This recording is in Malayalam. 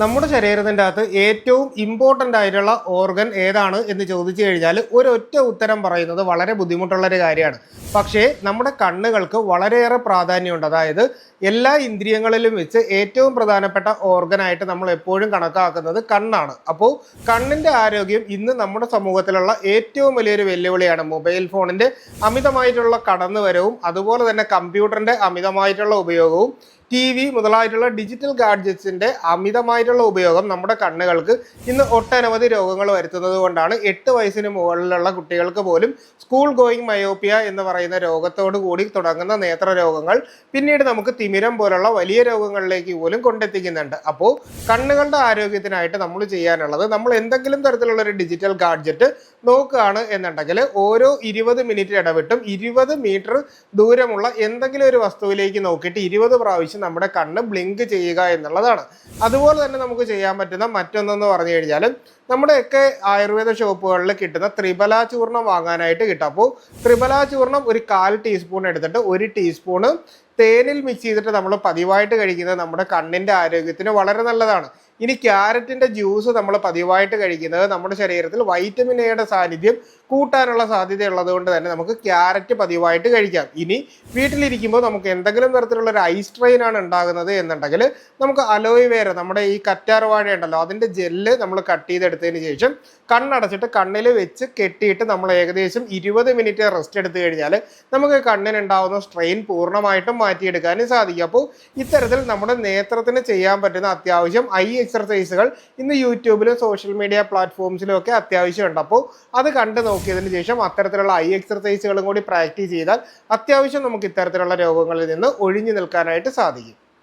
നമ്മുടെ ശരീരത്തിന്റെ അകത്ത് ഏറ്റവും ഇമ്പോർട്ടന്റ് ആയിട്ടുള്ള ഓർഗൻ ഏതാണ് എന്ന് ചോദിച്ചു കഴിഞ്ഞാൽ ഒരൊറ്റ ഉത്തരം പറയുന്നത് വളരെ ബുദ്ധിമുട്ടുള്ള ഒരു കാര്യമാണ്. പക്ഷേ നമ്മുടെ കണ്ണുകൾക്ക് വളരെയേറെ പ്രാധാന്യമുണ്ട്. അതായത് എല്ലാ ഇന്ദ്രിയങ്ങളിലും വെച്ച് ഏറ്റവും പ്രധാനപ്പെട്ട ഓർഗനായിട്ട് നമ്മൾ എപ്പോഴും കണക്കാക്കുന്നത് കണ്ണാണ്. അപ്പോൾ കണ്ണിന്റെ ആരോഗ്യം ഇന്ന് നമ്മുടെ സമൂഹത്തിലുള്ള ഏറ്റവും വലിയൊരു വെല്ലുവിളിയാണ്. മൊബൈൽ ഫോണിന്റെ അമിതമായിട്ടുള്ള കടന്നുവരവും അതുപോലെ തന്നെ കമ്പ്യൂട്ടറിന്റെ അമിതമായിട്ടുള്ള ഉപയോഗവും ടി വി മുതലായിട്ടുള്ള ഡിജിറ്റൽ ഗാഡ്ജറ്റ്സിന്റെ അമിതമായിട്ടുള്ള ഉപയോഗം നമ്മുടെ കണ്ണുകൾക്ക് ഇന്ന് ഒട്ടനവധി രോഗങ്ങൾ വരുത്തുന്നത് കൊണ്ടാണ് എട്ട് വയസ്സിന് മുകളിലുള്ള കുട്ടികൾക്ക് പോലും സ്കൂൾ ഗോയിങ് മയോപ്പിയ എന്ന് പറയുന്ന രോഗത്തോടു കൂടി തുടങ്ങുന്ന നേത്ര രോഗങ്ങൾ പിന്നീട് നമുക്ക് തിമിരം പോലുള്ള വലിയ രോഗങ്ങളിലേക്ക് പോലും കൊണ്ടെത്തിക്കുന്നുണ്ട്. അപ്പോൾ കണ്ണുകളുടെ ആരോഗ്യത്തിനായിട്ട് നമ്മൾ ചെയ്യാനുള്ളത് നമ്മൾ എന്തെങ്കിലും തരത്തിലുള്ള ഒരു ഡിജിറ്റൽ ഗാഡ്ജറ്റ് നോക്കുകയാണ് എന്നുണ്ടെങ്കിൽ ഓരോ ഇരുപത് മിനിറ്റ് ഇടവിട്ടും ഇരുപത് മീറ്റർ ദൂരമുള്ള എന്തെങ്കിലും ഒരു വസ്തുവിലേക്ക് നോക്കിയിട്ട് ഇരുപത് പ്രാവശ്യം നമ്മുടെ കണ്ണ് ബ്ലിങ്ക് ചെയ്യുക എന്നുള്ളതാണ്. അതുപോലെ തന്നെ നമുക്ക് ചെയ്യാൻ പറ്റുന്ന മറ്റൊന്നെന്ന് പറഞ്ഞു കഴിഞ്ഞാൽ നമ്മുടെയൊക്കെ ആയുർവേദ ഷോപ്പുകളിൽ കിട്ടുന്ന ത്രിബല ചൂർണം വാങ്ങാനായിട്ട് കിട്ടും. അപ്പോൾ ത്രിബല ചൂർണം ഒരു കാൽ ടീസ്പൂൺ എടുത്തിട്ട് ഒരു ടീസ്പൂണ് തേനിൽ മിക്സ് ചെയ്തിട്ട് നമ്മൾ പതിവായിട്ട് കഴിക്കുന്നത് നമ്മുടെ കണ്ണിന്റെ ആരോഗ്യത്തിന് വളരെ നല്ലതാണ്. ഇനി ക്യാരറ്റിന്റെ ജ്യൂസ് നമ്മൾ പതിവായിട്ട് കഴിക്കുന്നത് നമ്മുടെ ശരീരത്തിൽ വൈറ്റമിൻ എയുടെ സാന്നിധ്യം കൂട്ടാനുള്ള സാധ്യത ഉള്ളത് കൊണ്ട് തന്നെ നമുക്ക് ക്യാരറ്റ് പതിവായിട്ട് കഴിക്കാം. ഇനി വീട്ടിലിരിക്കുമ്പോൾ നമുക്ക് എന്തെങ്കിലും തരത്തിലുള്ള ഒരു ഐസ് ട്രെയിൻ ആണ് ഉണ്ടാകുന്നത് എന്നുണ്ടെങ്കിൽ നമുക്ക് അലോയ് വേര നമ്മുടെ ഈ കറ്റാർ ഉണ്ടല്ലോ അതിന്റെ ജെല്ല് നമ്മൾ കട്ട് ചെയ്തെടുത്തതിന് ശേഷം കണ്ണടച്ചിട്ട് കണ്ണിൽ വെച്ച് കെട്ടിയിട്ട് നമ്മൾ ഏകദേശം ഇരുപത് മിനിറ്റ് റെസ്റ്റ് എടുത്തു കഴിഞ്ഞാൽ നമുക്ക് കണ്ണിനുണ്ടാവുന്ന സ്ട്രെയിൻ പൂർണമായിട്ടും മാറ്റിയെടുക്കാനും സാധിക്കും. അപ്പോൾ ഇത്തരത്തിൽ നമ്മുടെ നേത്രത്തിന് ചെയ്യാൻ പറ്റുന്ന അത്യാവശ്യം ഐ എക്സർസൈസുകൾ ഇന്ന് യൂട്യൂബിലും സോഷ്യൽ മീഡിയ പ്ലാറ്റ്ഫോംസിലും ഒക്കെ അത്യാവശ്യമുണ്ട്. അപ്പോൾ അത് കണ്ട് നോക്കിയതിന് ശേഷം അത്തരത്തിലുള്ള ഐ എക്സർസൈസുകളും കൂടി പ്രാക്ടീസ് ചെയ്താൽ അത്യാവശ്യം നമുക്ക് ഇത്തരത്തിലുള്ള രോഗങ്ങളിൽ നിന്ന് ഒഴിഞ്ഞു നിൽക്കാനായിട്ട് സാധിക്കും.